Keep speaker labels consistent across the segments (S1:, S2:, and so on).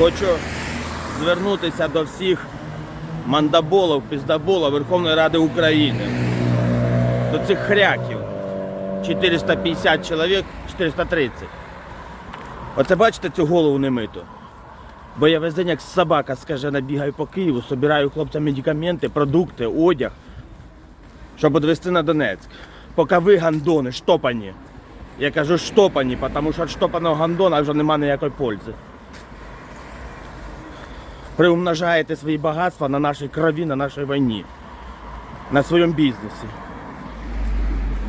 S1: Хочу звернутися до всіх мандаболів, піздаболів Верховної Ради України. До цих хряків. 450 чоловік, 430. Оце бачите цю голову немиту? Бо я весь день як собака скажена бігаю по Києву, собираю хлопцям медикаменти, продукти, одяг, щоб відвезти на Донецьк. Поки ви гандони, штопані. Я кажу штопані, тому що штопаного гандона вже немає ніякої пользи. Приумножаєте свої багатства на нашій крові, на нашій війні, на своєму бізнесі.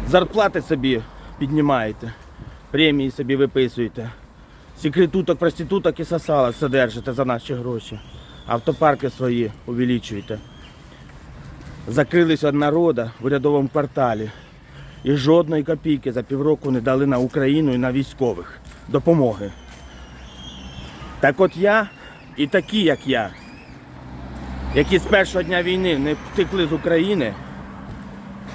S1: Зарплати собі піднімаєте, премії собі виписуєте. Секретуток, проституток і сосалок содержите за наші гроші. Автопарки свої увеличуєте. Закрились від народу в урядовому кварталі. І жодної копійки за півроку не дали на Україну і на військових допомоги. Так от я і такі, як я, які з першого дня війни не втекли з України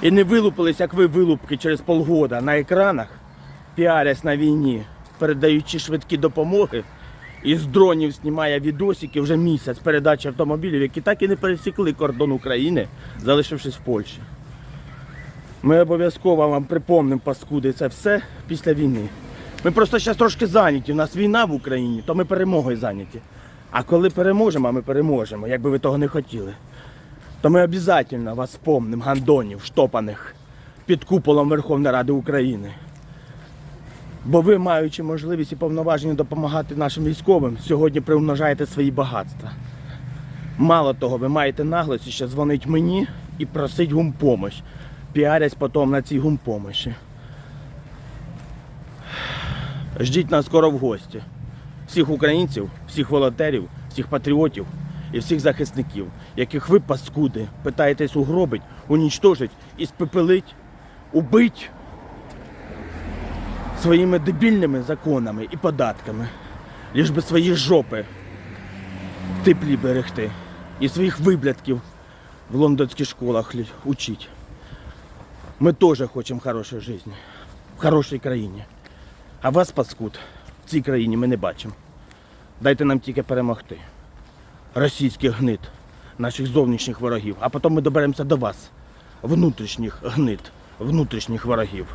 S1: і не вилупились, як ви вилупки через полгода на екранах, піарясь на війні, передаючи швидкі допомоги, і з дронів знімає відосики вже місяць передачі автомобілів, які так і не пересікли кордон України, залишившись в Польщі. Ми обов'язково вам припомнимо, паскуди, це все після війни. Ми просто зараз трошки зайняті. У нас війна в Україні, то ми перемогою зайняті. А коли переможемо, а ми переможемо, як би ви того не хотіли, то ми обов'язково вас спомнимо, гандонів, штопаних під куполом Верховної Ради України. Бо ви, маючи можливість і повноваження допомагати нашим військовим, сьогодні приумножаєте свої багатства. Мало того, ви маєте наглості ще дзвонить мені і просить гумпомощь. Піарясь потім на цій гумпомощі. Ждіть нас скоро в гості. Всіх українців, всіх волонтерів, всіх патріотів і всіх захисників, яких ви, паскуди, питаєтесь угробить, унічтожить і спепелить, убить своїми дебільними законами і податками, ліж би свої жопи в теплі берегти і своїх виблядків в лондонських школах учить. Ми теж хочемо хорошої житті, в хорошій країні. А вас, паскуд, в цій країні ми не бачимо. Дайте нам тільки перемогти. Російських гнид, наших зовнішніх ворогів. А потім ми доберемося до вас, внутрішніх гнид, внутрішніх ворогів.